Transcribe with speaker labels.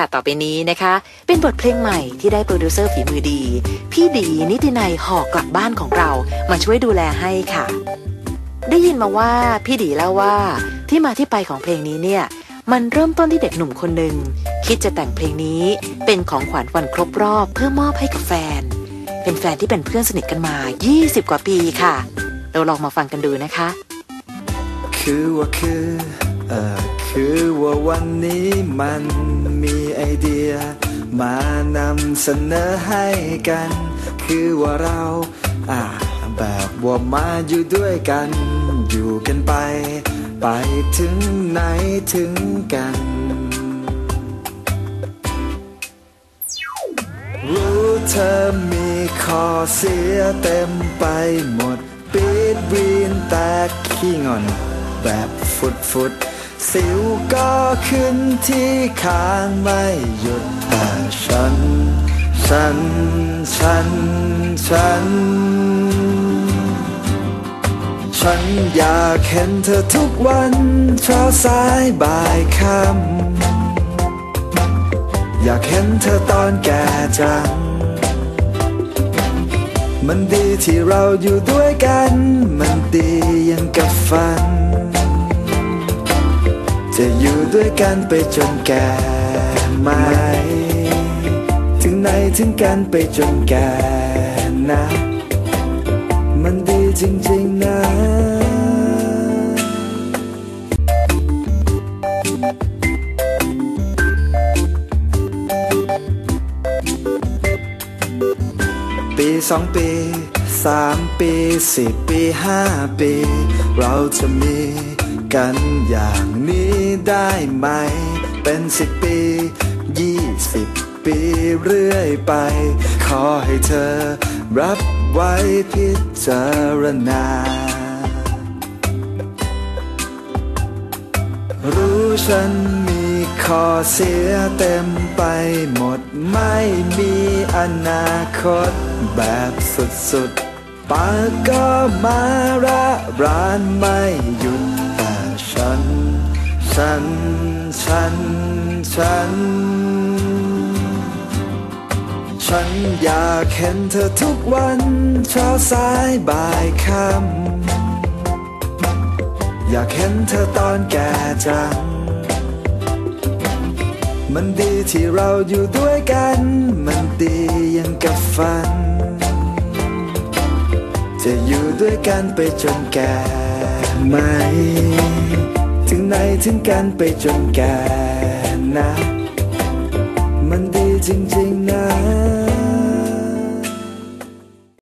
Speaker 1: ค่ะต่อไปนี้นะคะ เป็นบทเพลงใหม่ที่ได้โปรดิวเซอร์ฝีมือดี พี่ดีนิตินัยหอกกลับบ้านของเรามาช่วยดูแลให้ค่ะ ได้ยินมาว่าพี่ดีเล่าว่าที่มาที่ไปของเพลงนี้เนี่ย มันเริ่มต้นที่เด็กหนุ่มคนหนึ่งคิดจะแต่งเพลงนี้เป็นของขวัญวันครบรอบเพื่อมอบให้กับแฟน เป็นแฟนที่เป็นเพื่อนสนิทกันมา 20 กว่าปีค่ะเราลองมาฟังกันดูนะคะ
Speaker 2: คือว่าคือเออ คือว่าวันนี้มันมีไอเดีย มานำเสนอให้กัน คือว่าเราอ่าแบบว่ามาอยู่ด้วยกัน อยู่กันไป ไปถึงไหนถึงกัน รู้เธอมีข้อเสียเต็มไปหมด ปีดวีนแตกขี้งอน แบบฟุดฟุด สิวก็ขึ้นที่คางไม่หยุดแต่ฉัน ฉัน ฉัน ฉัน ฉันอยากเห็นเธอทุกวันเช้าสายบ่ายค่ำอยากเห็นเธอตอนแก่จัง มันดีที่เราอยู่ด้วยกัน มันดียังกับฝัน จะอยู่ด้วยกันไปจนแก่ไหม ถึงไหนถึงกันไปจนแก่นะ มันดีจริงๆนะปีสองปีสามปีสี่ปีห้าปี เราจะมีกันอย่างนี้ ได้ไหม เป็นสิบปียี่สิบปีเรื่อยไป ขอให้เธอรับไว้พิจารณา รู้ฉันมีข้อเสียเต็มไปหมดไม่มีอนาคตแบบสุดๆปากก็มาระรานไม่หยุด ฉัน ฉัน ฉัน ฉันอยากเห็นเธอทุกวันเช้าสายบ่ายค่ำอยากเห็นเธอตอนแก่จัง มันดีที่เราอยู่ด้วยกัน มันดียังกับฝัน จะอยู่ด้วยกันไปจนแก่ไหม ถึงไหนถึงกันไปจนแก่นะ มันดีจริงๆนะ